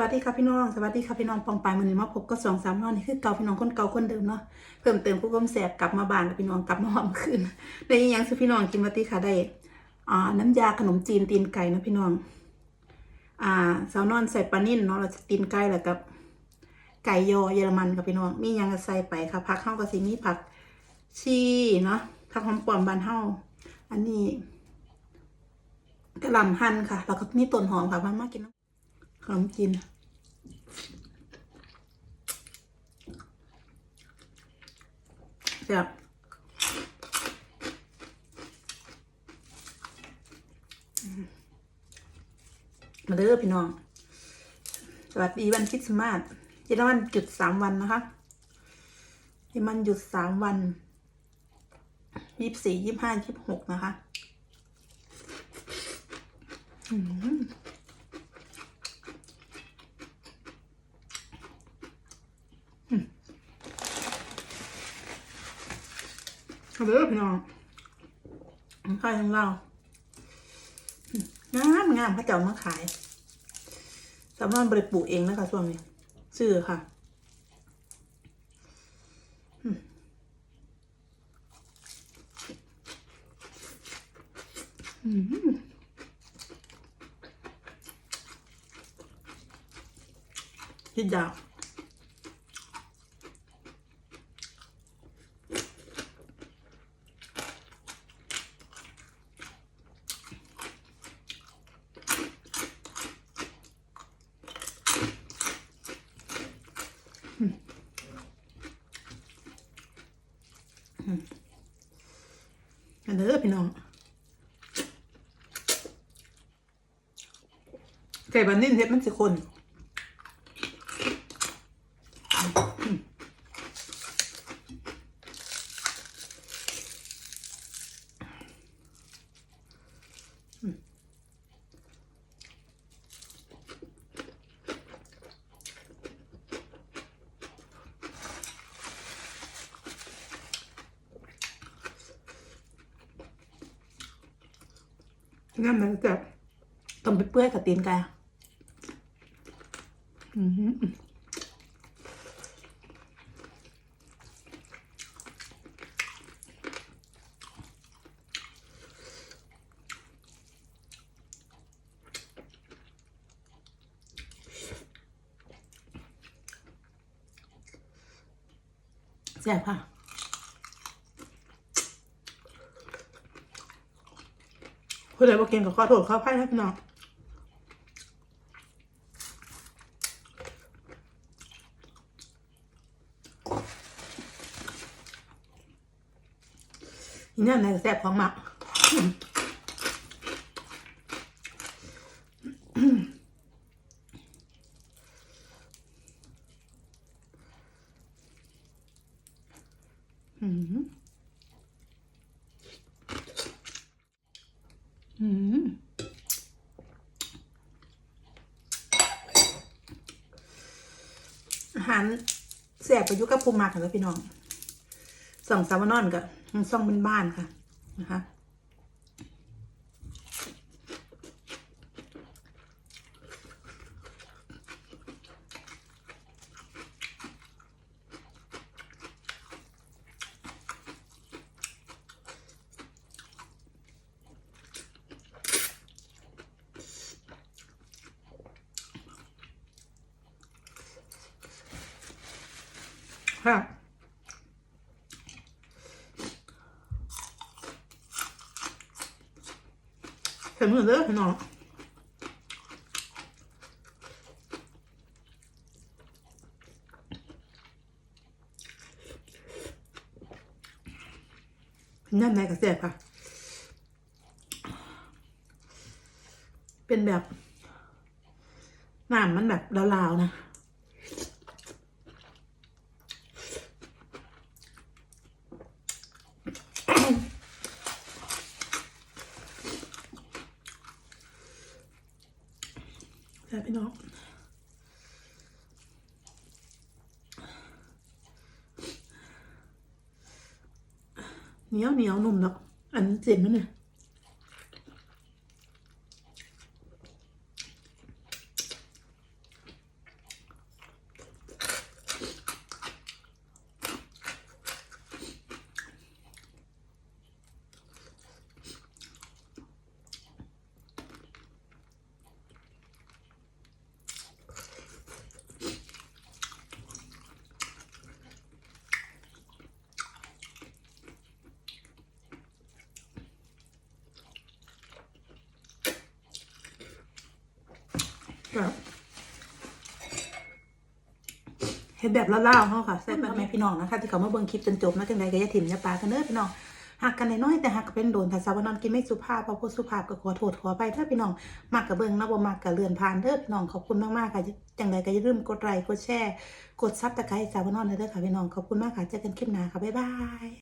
สวัสดีค่ะพี่น้องสวัสดีค่ะพี่น้องปองปายมือนี้มาพบก็สองสามนอนนี่คือเก่าพี่น้องคนเก่าคนเดิมเนาะเพิ่มเติมผู้กำแสบกลับมาบ้านกับพี่น้องกลับมาหอมคืนได้อิหยังสิพี่น้องกินวัติค่ะได้อ่าน้ำยาขนมจีนตีนไก่นะพี่น้อง อ่าสาวนอนใส่ปลานิ่นเนาะเราจะตีนไก่แล้วกับไก่ยอเยอรมันกับพี่น้องมียังใส่ไปค่ะผักเข้ากับสิมีผักชีเนาะผักหอมปอมบานเฮาอันนี้กระหล่ำหั่นค่ะแล้วก็มีต้นหอมค่ะพันมากิน ขนมจีนแซ่บมาเด้อพี่น้อง สวัสดีวันคริสต์มาสเยอรมันหยุดสามวันนะคะเยอรมันหยุดสามวันยี่สิบสี่ยี่สิบห้ายี่สิบหกนะคะ อืม เด้อพี่น้องใครของเรางามงามพระเจ้ามาขายสามารถบริปลูกเองนะคะช่วงนี้ซื้อค่ะอืมอืมยิดดาว อันเด้อพี่น้องไก่บันนิ่นเฮ็ดมันสิคน งั้นมันจะต้องเปื่อยกับตีนไก่อะอืมแซ่บค่ะ ผู้ใดบอกกินกับข้าวโถดข้าวไผ่นะพี่น้องอีนั่นน่ะแซ่บของหมักอืม อาหารแสบประยุกต์กับภูมิมากค่ะพี่น้องส่องสามวันอนกับซ่องบ้านๆค่ะนะคะ ค่ะเข็มมือเด้อพี่น้องนั่นไหนกระเสียค่ะ เป็นแบบน้ำมันแบบลาวๆนะ พี่น้องเหนียวเหนียวนุ่มเนาะอันเจ็บไหมเนี่ย ครับเห็นแบบล่าๆเขาค่ะใส่แบแม่พี่น้องนะคะที่เขามาเบิ่งคลิปจนจบนะจังใดก็อย่าถิ่มอย่าปากันเด้อพี่น้องหักกันน้อยแต่หักก็เป็นโดนถ้าสาวนอนกินไม่สุภาพพอพูดสุภาพก็ขอโทษขอไปเด้อพี่น้องมากกับเบิ่งนะบ่มากกับเลื่อนผ่านเด้อพี่น้องขอบคุณมากๆค่ะจังใดก็อย่าลืมกดไลค์กดแชร์กดซับตะไคร้สาวนอนเด้อค่ะพี่น้องขอบคุณมากค่ะเจอกันคลิปหน้าค่ะบ๊ายบาย